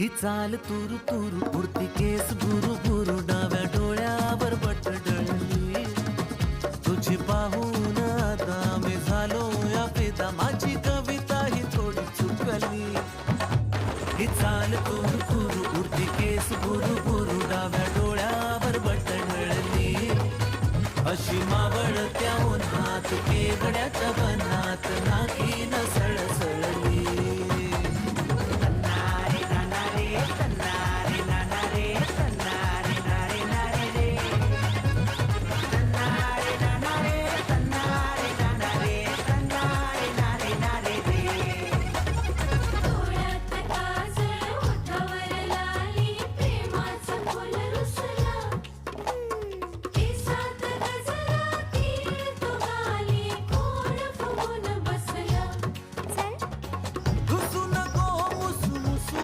ही चाल तुरु तुरु उडती केस गुरु गुरु डाव्या डोळ्यावर बटडळली तुझी पाहून आता मी झालो या पिता माझी कविता ही थोडी चुकली. ही चाल तुरु तुरु उडती केस गुरु गुरु डाव्या डोळ्यावर बटडळली अशी मावळ